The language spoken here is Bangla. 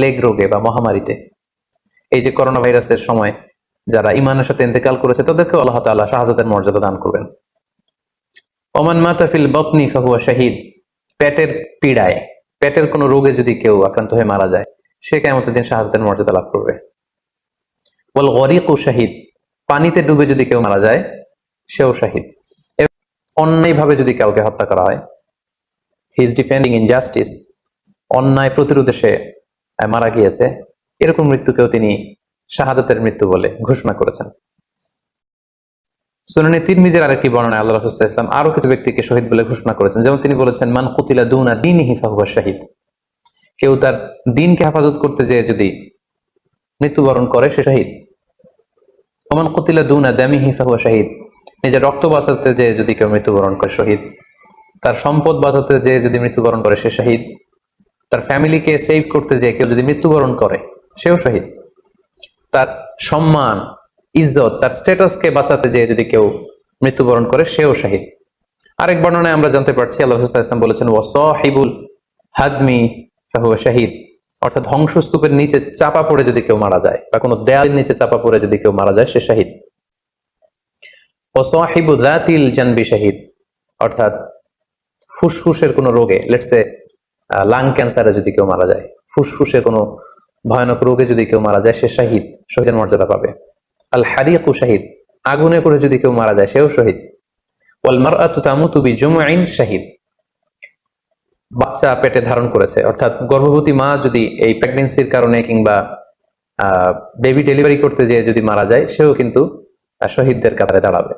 প্লেগ রোগে বা মহামারীতে। এই যে করোনা ভাইরাসের সময় যারা ইমানের সাথে ইন্তেকাল করেছে তাদেরকে আল্লাহ তাআলা শাহাদাতের মর্যাদা দান করবেন। ওমান মাতাফিল বতনি ফাহুয়া শাহিদ। পেটের পীড়ায়, পেটের কোনো রোগে যদি কেউ আক্রান্ত হয়ে মারা যায়, সে কেমতের দিন শাহাদাতের মর্যাদা লাভ করবে। বল গরিক ও শাহিদ। পানিতে ডুবে যদি কেউ মারা যায়, সেও শাহিদ। অন্যায়ভাবে যদি কাউকে হত্যা করা হয় হি ইজ ডিফেন্ডিং ইনজাস্টিস অন্যায় প্রতিরোধে সে মারা গিয়েছে। এরকম মৃত্যুকেও তিনি শাহাদাতের মৃত্যু বলে ঘোষণা করেছেন। সুনানি তিরমিজের আরেকটি বর্ণনায় আল্লাহ রাসূল ইসলাম আরও কিছু ব্যক্তিকে শহীদ বলে ঘোষণা করেছেন। যেমন তিনি বলেছেন, মান কুতিলা দুনা দিনহি ফাহুয়া শাহিদ। কেউ তার দিনকে হেফাজত করতে যেয়ে যদি মৃত্যুবরণ করে, সে শাহিদ। ওমান কুতিলা দুনা দামিহি ফাহুয়া শাহিদ। নিজের রক্ত বাঁচাতে যেয়ে যদি কেউ মৃত্যুবরণ করে, শহীদ। তার সম্পদ বাঁচাতে যেয়ে যদি মৃত্যুবরণ করে, সে শহীদ। তার ফ্যামিলিকে সেভ করতে যে কেউ যদি মৃত্যুবরণ করে, সেও শহীদ। তার সম্মান, ইজ্জত, তার স্ট্যাটাসকে বাঁচাতে যে যদি কেউ মৃত্যুবরণ করে, সেও শহীদ। আরেক বর্ণনায় আমরা জানতে পারছি, আল্লাহ ইসলাম বলেছেন, ওয়াসহিবুল হাদমি শাহিদ। অর্থাৎ ধ্বংসস্তূপের নিচে চাপা পড়ে যদি কেউ মারা যায় বা কোনো দেয়ালের নিচে চাপা পড়ে যদি কেউ মারা যায়, সে শাহিদ। ওসাহিবু জাতিল জানবি শাহিদ। অর্থাৎ ফুসফুসের কোনো রোগে লেটসে লাং ক্যান্সারে যদি কেউ মারা যায় ফুসফুসের কোনো ভয়ানক রোগে যদি কেউ মারা যায়, সে শাহিদ, শহীদের মর্যাদা পাবে। আল হারিয়াকু শাহিদ, আগুনে করে যদি কেউ মারা যায়, সেও শহীদ। ওয়াল মারআতু তামুতু বিজুমআইন শাহিদ। বাচ্চা পেটে ধারণ করেছে, অর্থাৎ গর্ভবতী মা যদি এই প্রেগনেন্সির কারণে কিংবা বেবি ডেলিভারি করতে যেয়ে যদি মারা যায়, সেও কিন্তু শহীদদের কাতারে দাঁড়াবে।